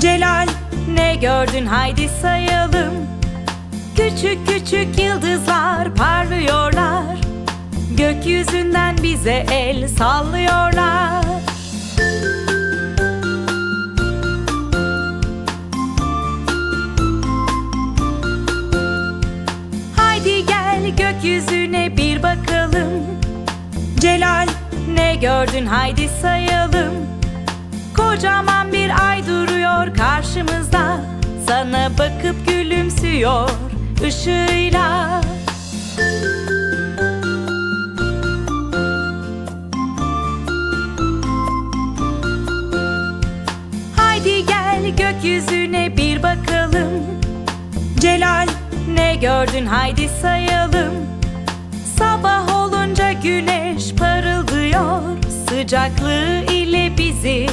Celal ne gördün? Haydi sayalım. Küçük küçük yıldızlar parlıyorlar. Gökyüzünden bize el sallıyorlar. Haydi gel gökyüzüne bir bakalım. Celal ne gördün? Haydi sayalım. Kocaman bir ay duruyor karşımızda. Sana bakıp gülümsüyor ışığıyla. Haydi gel gökyüzüne bir bakalım. Celal ne gördün? Haydi sayalım. Sabah olunca güneş parıldıyor. Sıcaklığı ile bizi